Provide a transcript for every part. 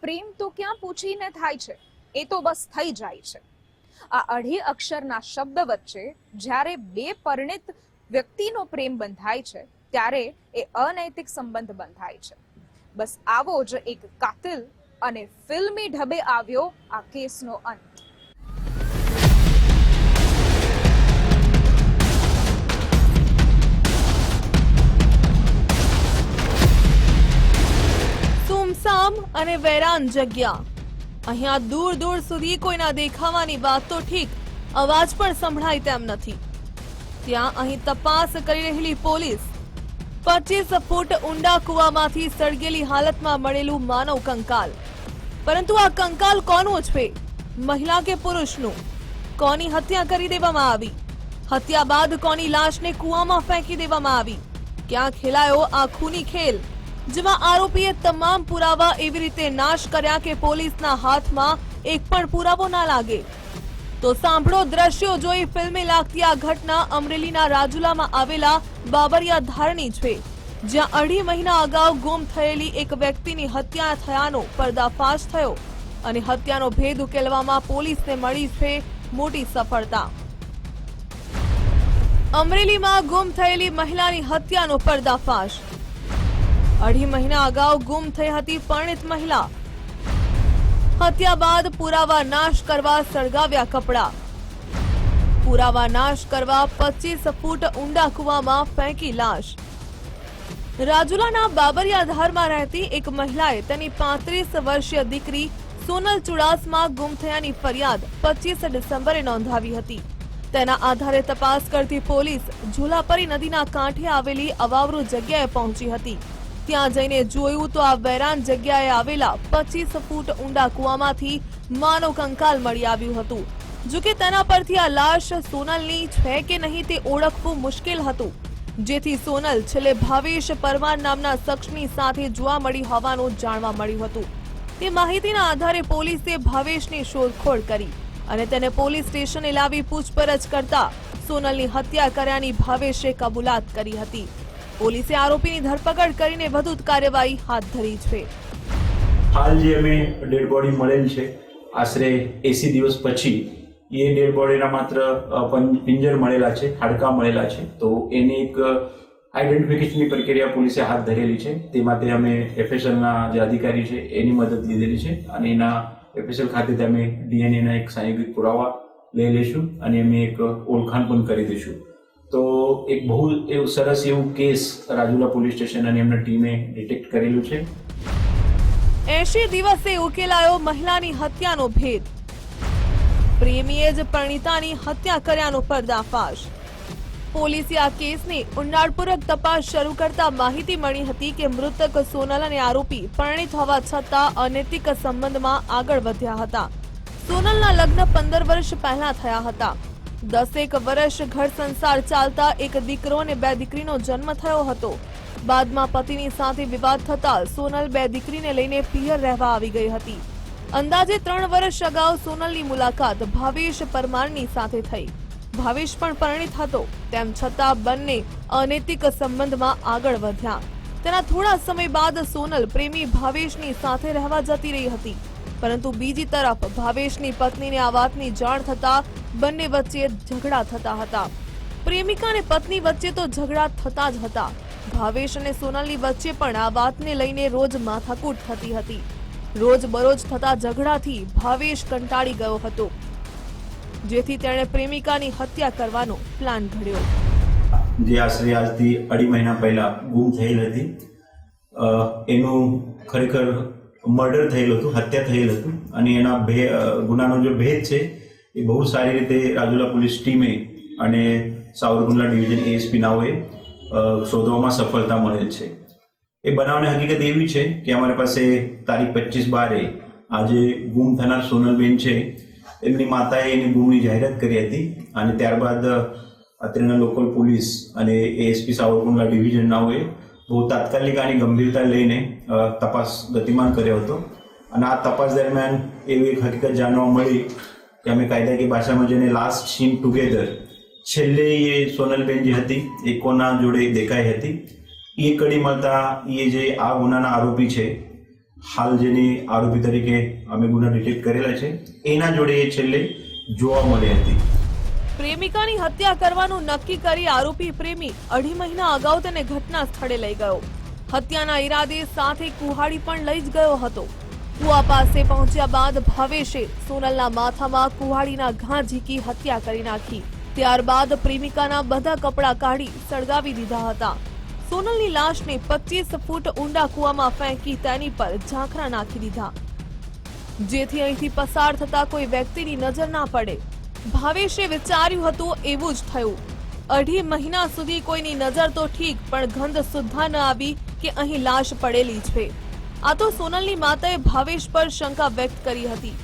પ્રેમ તો ક્યાં પૂછીને થાય છે? એ તો બસ થઈ જાય છે. આ અઢી અક્ષરના શબ્દ વચ્ચે જ્યારે બે પરિણિત વ્યક્તિનો પ્રેમ બંધાય છે, ત્યારે એ અનૈતિક સંબંધ બંધાય છે. બસ આવો જ એક કાતિલ અને ફિલ્મી ઢબે આવ્યો આ કેસનો અંત. અને વેરાન જગ્યા. અહીંયા દૂર દૂર સુધી કોઈના દેખાવાની વાત તો ઠીક, અવાજ પણ સંભળાય તેમ નથી. ત્યાં અહીં તપાસ કરી રહેલી પોલીસ. પચીસ ફૂટ ઊંડા કુવામાંથી સળગેલી હાલતમાં મળેલું માનવ કંકાલ. પરંતુ આ કંકાલ કોનું છે? મહિલા કે પુરુષનું? કોની હત્યા કરી દેવામાં આવી? હત્યા બાદ કોની લાશને કૂવામાં ફેંકી દેવામાં આવી? ક્યાં ખેલાયો આ ખૂની ખેલ? જેમાં આરોપીએ તમામ પુરાવા એવી રીતે નાશ કર્યા કે પોલીસના હાથમાં એક પણ પુરાવો ના લાગે. તો સાંભળો દ્રશ્યો જોઈ ફિલ્મે લાગતી આ ઘટના અમરેલીના રાજુલામાં આવેલા બાબરિયા ધારણી છે, જ્યાં અઢી મહિના અગાઉ ગુમ થયેલી એક વ્યક્તિની હત્યા થયાનો પર્દાફાશ થયો અને હત્યાનો ભેદ ઉકેલવામાં પોલીસને મળી છે મોટી સફળતા. અમરેલીમાં ગુમ થયેલી મહિલાની હત્યાનો પર્દાફાશ. અઢી મહિના અગાઉ ગુમ થઈ હતી પરણિત મહિલા. હત્યા બાદ પુરાવા નાશ કરવા સળગાવ્યા કપડા. પુરાવા નાશ કરવા પચીસ ફૂટ ઊંડા કુવામાં ફેંકી લાશ. રાજુલાના બાબરિયા ધારમાં રહેતી એક મહિલાએ તેની પાંત્રીસ વર્ષીય દીકરી સોનલ ચુડાસમા ગુમ થયાની ફરિયાદ પચીસ ડિસેમ્બરે નોંધાવી હતી. તેના આધારે તપાસ કરતી પોલીસ ઝુલાપરી નદીના કાંઠે આવેલી અવાવરૂ જગ્યાએ પહોંચી હતી. ત્યાં જઈને જોયું તો આ વેરાન જગ્યાએ આવેલા પચીસ ફૂટ ઊંડા કૂવામાંથી માનવ કંકાલ મળી આવ્યું હતું. જોકે તેના પરથી આ લાશ સોનલની છે કે નહીં તે ઓળખવું મુશ્કેલ હતું. જેથી સોનલ છેલ્લે ભાવેશ પરમાર નામના શખ્સની સાથે જોવા મળી હોવાનું જાણવા મળ્યું હતું. તે માહિતીના આધારે પોલીસે ભાવેશની શોધખોળ કરી અને તેને પોલીસ સ્ટેશને લાવી પૂછપરછ કરતા સોનલની હત્યા કર્યાની ભાવેશે કબૂલાત કરી હતી. પોલીસે આરોપીની ધરપકડ કરીને વધુ કાર્યવાહી હાથ ધરી છે. હાલ જે અમે ડેડ બોડી મળેલ છે, આશરે એસી દિવસ પછી, એ ડેડ બોડીના માત્ર પિંજર મળેલા છે, હાડકા મળેલા છે. તો એની એક આઈડેન્ટિફિકેશનની પ્રક્રિયા પોલીસે હાથ ધરેલી છે. તે માટે અમે એફએસએલના જે અધિકારી છે, એની મદદ લીધેલી છે અને એના એફએસએલ ખાતે અમે ડીએનએના એક સાયગિક પુરાવા લઈ લઈશું અને અમે એક ઓળખાણ પણ કરી દઈશું. તો એક બહુ એવું સરસ એવું કેસ રાજુલા પોલીસ સ્ટેશન અને એમના ટીમે ડિટેક્ટ કરેલું છે. એંશી દિવસે ઉકેલાયો મહિલાની હત્યાનો ભેદ. પ્રેમીએ જ પરણિતાની હત્યા કર્યાનો પર્દાફાશ. પોલીસે આ કેસની ઊંડાણપૂર્વક તપાસ શરૂ કરતા માહિતી મળી હતી કે મૃતક સોનલ અને આરોપી પરણિત હોવા છતાં અનૈતિક સંબંધમાં આગળ વધ્યા હતા. સોનલના લગ્ન પંદર વર્ષ પહેલા થયા હતા. દસેક વર્ષ ઘર સંસાર ચાલતા એક દીકરો અને બે દીકરીનો જન્મ થયો હતો. બાદમાં પતિની સાથે વિવાદ થતા સોનલ બે દીકરીને લઈને પિયર રહેવા આવી ગઈ હતી. અંદાજે ત્રણ વર્ષ અગાઉ સોનલની મુલાકાત ભાવેશ પરમારની સાથે થઈ. ભાવેશ પણ પરિણીત હતો, તેમ છતાં બંને અનૈતિક સંબંધમાં આગળ વધ્યા. તેના થોડા સમય બાદ સોનલ પ્રેમી ભાવેશની સાથે રહેવા જતી રહી હતી. પરંતુ બીજી તરફ ભાવેશની પત્નીને આ વાતની જાણ થતા બંને વચ્ચે ઝઘડા થતા હતા. પ્રેમિકા અને પત્ની વચ્ચે તો ઝઘડા થતા જ હતા. ભાવેશ અને સોનલની વચ્ચે પણ આ વાતને લઈને રોજ માથાકૂટ થતી હતી. રોજ બરોજ થતા ઝઘડાથી ભાવેશ કંટાળી ગયો હતો, જેથી તેણે પ્રેમિકાની હત્યા કરવાનો પ્લાન ઘડ્યો. જે આશરે આજથી અઢી મહિના પહેલા ગુમ થયેલ હતી. એનું ખરેખર મર્ડર થયેલું હતું, હત્યા થયેલ હતું અને એના ભે ગુનાનો જે ભેદ છે, એ બહુ સારી રીતે રાજુલા પોલીસ ટીમે અને સાવરકુંડલા ડિવિઝન એએસપી નાઓએ શોધવામાં સફળતા મળેલ છે. એ બનાવની હકીકત એવી છે કે અમારી પાસે તારીખ પચીસ બારે આજે ગુમ થનાર સોનલબેન છે. એમની માતાએ એની ગુમની જાહેરાત કરી હતી અને ત્યારબાદ અત્રેના લોકલ પોલીસ અને એએસપી સાવરકુંડલા ડિવિઝનનાઓએ બહુ તાત્કાલિક આની ગંભીરતા લઈને તપાસ ગતિમાન કર્યો હતો. અને આ તપાસ દરમિયાન એવી એક હકીકત જાણવા મળી કે અમે કાયદાકીય ભાષામાં જેને લાસ્ટ સીન ટુગેધર છેલ્લે એ સોનલબેન જે હતી, એ કોના જોડે દેખાઈ હતી. એ કડી મળતા એ જે આ ગુનાના આરોપી છે, હાલ જેની આરોપી તરીકે અમે ગુના ડિટેક્ટ કરેલા છે, એના જોડે એ છેલ્લે જોવા મળી હતી. પ્રેમિકાની હત્યા કરવાનું નક્કી કરી આરોપી પ્રેમી અઢી મહિના અગાઉ તેને ઘટના સ્થળે લઈ ગયો. હત્યાના ઈરાદે સાથે કુહાડી પણ લઈ જ ગયો હતો. કુવા પાસે પહોંચ્યા બાદ ભાવેશે સોનલના માથામાં કુહાડીના ઘા ઝીકી હત્યા કરી નાખી. ત્યારબાદ પ્રેમિકાના બધા કપડાં કાઢી સળગાવી દીધા હતા. સોનલની લાશને પચીસ ફૂટ ઊંડા કુવામાં ફેંકી તેની પર ઝાંખરા નાખી દીધા. જેથી અહીંથી પસાર થતા કોઈ વ્યક્તિની નજર ના પડે. ભાવેશે વિચાર્યું હતું એવું જ થયું. અઢી મહિના સુધી કોઈની નજર તો ઠીક, પણ ગંધ સુદ્ધા ન આવી કે અહીં લાશ પડેલી છે. આ તો સોનલની માતાએ ભાવેશ પર શંકા વ્યક્ત કરી હતી,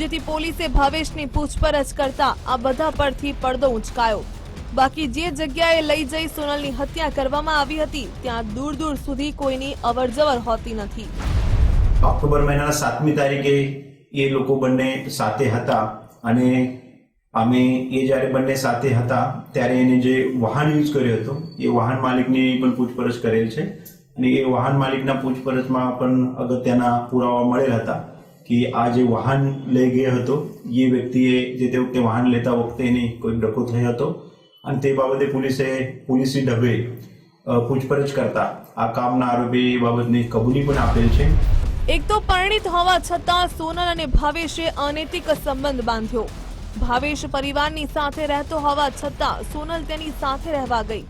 જેથી પોલીસે ભાવેશની પૂછપરછ કરતા આ બધા પરથી પડદો ઉંચકાયો. બાકી જે જગ્યાએ લઈ જઈ સોનલની હત્યા કરવામાં આવી હતી, ત્યાં દૂર દૂર સુધી કોઈની અવરજવર હોતી નથી. ઓક્ટોબર મહિનાના સાતમી તારીખે એ લોકો બંને સાથે હતા અને અમે એ જ્યારે બંને સાથે હતા, ત્યારે એને જે વાહન યુઝ કર્યો હતો, એ વાહન માલિકની પણ પૂછપરછ કરેલ છે. અને એ વાહન માલિકના પૂછપરછમાં પણ અગત્યના પુરાવા મળેલ હતા કે આ જે વાહન લઈ ગયો હતો, એ વ્યક્તિએ જે તે વખતે વાહન લેતા વખતે એની કોઈ ડખો થયો હતો. અને તે બાબતે પોલીસે પોલીસી ઢબે પૂછપરછ કરતા આ કામના આરોપી એ બાબતની કબૂલી પણ આપેલ છે. એક તો પરિણીત હોવા છતાં સોનલ અને ભાવેશે અનૈતિક સંબંધ બાંધ્યો. ભાવેશ પરિવારની સાથે રહેતો હોવા છતાં સોનલ તેની સાથે રહેવા ગઈ.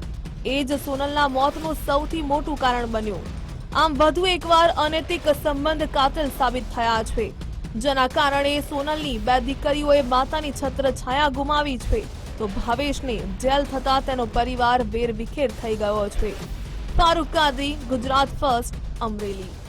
એ જ સોનલના મોતનું સૌથી મોટું કારણ બન્યું. આમ વધુ એકવાર અનૈતિક સંબંધ કાતલ સાબિત થયા છે. જેના કારણે સોનલની બે દીકરીઓએ માતાની છત્ર છાયા ગુમાવી છે. તો ભાવેશને જેલ થતા તેનો પરિવાર વેરવિખેર થઈ ગયો છે. ફારૂક કાદરી ગુજરાત ફર્સ્ટ, અમરેલી.